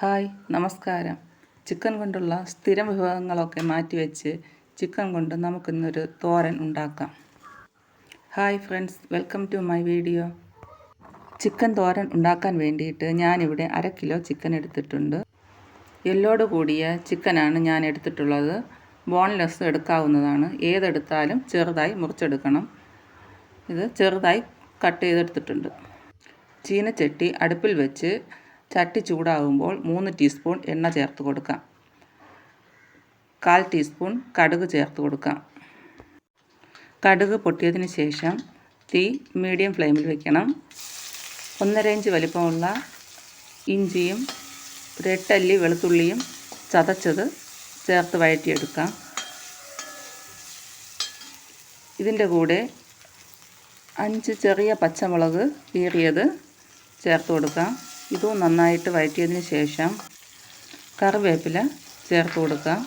Hi നമസ്കാരം. Chicken കൊണ്ടുള്ള സ്ഥിരം വിഭവങ്ങളൊക്കെ മാറ്റിവെച്ച് ചിക്കൻ കൊണ്ട് നമുക്കിന്നൊരു തോരൻ ഉണ്ടാക്കാം. Hi friends welcome to my video. Chicken തോരൻ ഉണ്ടാക്കാൻ വേണ്ടിയിട്ട് ഞാനിവിടെ അര കിലോ ചിക്കൻ എടുത്തിട്ടുണ്ട്. എല്ലോട് കൂടിയ ചിക്കനാണ് ഞാൻ എടുത്തിട്ടുള്ളത്. ബോൺലെസ് എടുക്കാവുന്നതാണ്. ഏതെടുത്താലും ചെറുതായി മുറിച്ചെടുക്കണം. ഇത് ചെറുതായി കട്ട് ചെയ്തെടുത്തിട്ടുണ്ട്. ചീനച്ചട്ടി അടുപ്പിൽ വെച്ച് ചട്ടി ചൂടാകുമ്പോൾ മൂന്ന് ടീസ്പൂൺ എണ്ണ ചേർത്ത് കൊടുക്കാം. കാൽ ടീസ്പൂൺ കടുക് ചേർത്ത് കൊടുക്കാം. കടുക് പൊട്ടിയതിന് ശേഷം തീ മീഡിയം ഫ്ലെയിമിൽ വെക്കണം. ഒന്നര ഇഞ്ച് വലിപ്പമുള്ള ഇഞ്ചിയും ഒരു വെളുത്തുള്ളിയും ചതച്ചത് ചേർത്ത് വഴറ്റിയെടുക്കാം. ഇതിന്റെ കൂടെ അഞ്ച് ചെറിയ പച്ചമുളക് കീറിയത് ചേർത്ത് കൊടുക്കാം. ഇതും നന്നായിട്ട് വഴറ്റിയതിന് ശേഷം കറിവേപ്പില ചേർത്ത് കൊടുക്കാം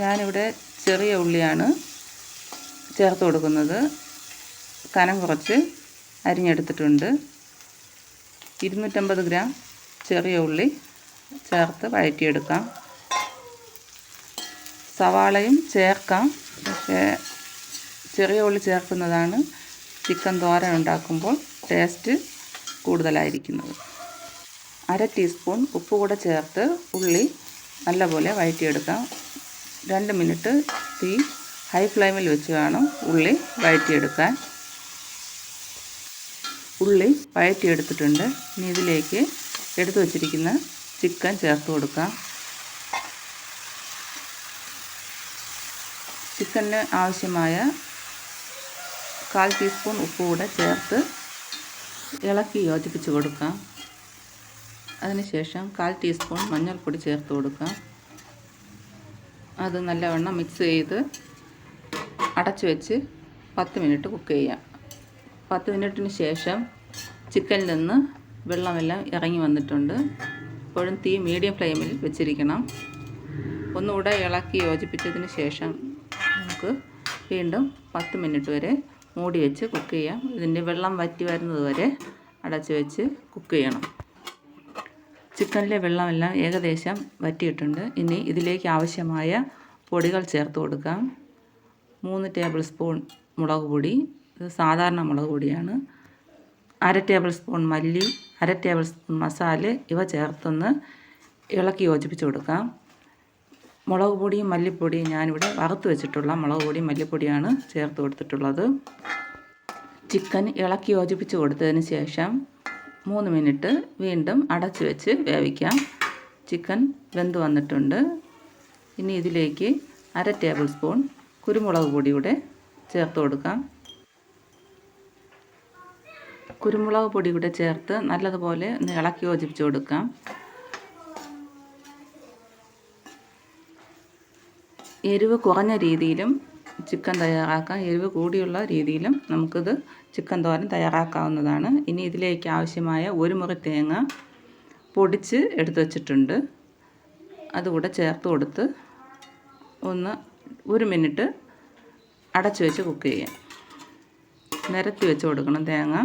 ഞാനിവിടെ ചെറിയ ഉള്ളിയാണ് ചേർത്ത് കൊടുക്കുന്നത്. കനം കുറച്ച് അരിഞ്ഞെടുത്തിട്ടുണ്ട്. ഇരുന്നൂറ്റമ്പത് ഗ്രാം ചെറിയ ഉള്ളി ചേർത്ത് വഴറ്റിയെടുക്കാം സവാളയും ചേർക്കാം. പക്ഷേ ചെറിയ ഉള്ളി ചേർക്കുന്നതാണ് ചിക്കൻ തോര ഉണ്ടാക്കുമ്പോൾ ടേസ്റ്റ് കൂടുതലായിരിക്കുന്നത്. അര ടീസ്പൂൺ ഉപ്പ് കൂടെ ചേർത്ത് ഉള്ളി നല്ലപോലെ വഴറ്റിയെടുക്കാം. രണ്ട് മിനിറ്റ് തീ ഹൈ ഫ്ലെയിമിൽ വെച്ച് വേണം ഉള്ളി വഴറ്റിയെടുക്കാൻ. ഉള്ളി വഴറ്റിയെടുത്തിട്ടുണ്ട്. ഇനി ഇതിലേക്ക് എടുത്തു വച്ചിരിക്കുന്ന ചിക്കൻ ചേർത്ത് കൊടുക്കാം. ചിക്കന് ആവശ്യമായ കാൽ ടീസ്പൂൺ ഉപ്പ് കൂടെ ചേർത്ത് ഇളക്കി യോജിപ്പിച്ച് കൊടുക്കാം. അതിനുശേഷം കാൽ ടീസ്പൂൺ മഞ്ഞൾപ്പൊടി ചേർത്ത് കൊടുക്കാം. അത് നല്ലവണ്ണം മിക്സ് ചെയ്ത് അടച്ചു വെച്ച് പത്ത് മിനിറ്റ് കുക്ക് ചെയ്യാം. പത്ത് മിനിറ്റിന് ശേഷം ചിക്കനിൽ നിന്ന് വെള്ളമെല്ലാം ഇറങ്ങി വന്നിട്ടുണ്ട്. ഇപ്പോഴും തീ മീഡിയം ഫ്ലെയിമിൽ വെച്ചിരിക്കണം. ഒന്നുകൂടെ ഇളക്കി യോജിപ്പിച്ചതിന് ശേഷം നമുക്ക് വീണ്ടും പത്ത് മിനിറ്റ് വരെ മൂടി വെച്ച് കുക്ക് ചെയ്യാം. ഇതിന്റെ വെള്ളം വറ്റി വരുന്നത് വരെ അടച്ച് വെച്ച് കുക്ക് ചെയ്യണം. ചിക്കനിലെ വെള്ളമെല്ലാം ഏകദേശം വറ്റിയിട്ടുണ്ട്. ഇനി ഇതിലേക്ക് ആവശ്യമായ പൊടികൾ ചേർത്ത് കൊടുക്കാം. മൂന്ന് ടേബിൾ സ്പൂൺ മുളക് പൊടി. ഇത് സാധാരണ മുളക് പൊടിയാണ്. അര ടേബിൾ സ്പൂൺ മല്ലി അര ടേബിൾ സ്പൂൺ മസാല ഇവ ചേർത്തൊന്ന് ഇളക്കി യോജിപ്പിച്ച് കൊടുക്കാം. മുളക് പൊടിയും മല്ലിപ്പൊടിയും ഞാനിവിടെ വറുത്ത് വെച്ചിട്ടുള്ള മുളക് പൊടിയും മല്ലിപ്പൊടിയാണ് ചേർത്ത് കൊടുത്തിട്ടുള്ളത്. ചിക്കൻ ഇളക്കി യോജിപ്പിച്ച് കൊടുത്തതിന് ശേഷം മൂന്ന് മിനിറ്റ് വീണ്ടും അടച്ച് വെച്ച് വേവിക്കാം. ചിക്കൻ വെന്ത് വന്നിട്ടുണ്ട്. ഇനി ഇതിലേക്ക് അര ടേബിൾ സ്പൂൺ കുരുമുളക് പൊടിയുടെ ചേർത്ത് കൊടുക്കാം. കുരുമുളക് പൊടി കൂടെ ചേർത്ത് നല്ലതുപോലെ ഒന്ന് ഇളക്കി യോജിപ്പിച്ച് കൊടുക്കാം. എരിവ് കുറഞ്ഞ രീതിയിലും ചിക്കൻ തയ്യാറാക്കാം. എരിവ് കൂടിയുള്ള രീതിയിലും നമുക്കിത് ചിക്കൻ തോരൻ തയ്യാറാക്കാവുന്നതാണ്. ഇനി ഇതിലേക്ക് ആവശ്യമായ ഒരു മുറി തേങ്ങ പൊടിച്ച് എടുത്തു വച്ചിട്ടുണ്ട്. അതുകൂടെ ചേർത്ത് കൊടുത്ത് ഒന്ന് ഒരു മിനിറ്റ് അടച്ചു വെച്ച് കുക്ക് ചെയ്യാം. നിരത്തി വെച്ച് കൊടുക്കണം തേങ്ങ.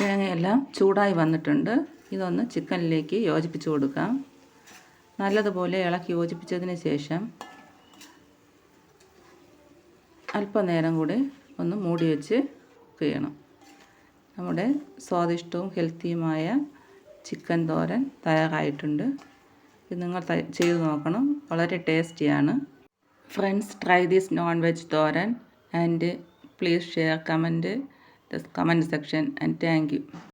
തേങ്ങയെല്ലാം ചൂടായി വന്നിട്ടുണ്ട്. ഇതൊന്ന് ചിക്കനിലേക്ക് യോജിപ്പിച്ച് കൊടുക്കാം. നല്ലതുപോലെ ഇളക്കി യോജിപ്പിച്ചതിന് ശേഷം അല്പനേരം കൂടി ഒന്ന് മൂടി വെച്ച് കഴിയണം നമ്മുടെ സ്വാദിഷ്ടവും ഹെൽത്തിയുമായ ചിക്കൻ തോരൻ തയ്യാറായിട്ടുണ്ട്. ഇത് നിങ്ങൾ ചെയ്തു നോക്കണം. വളരെ ടേസ്റ്റിയാണ്. Friends try this non veg thoran. And please share comment comment section. And thank you.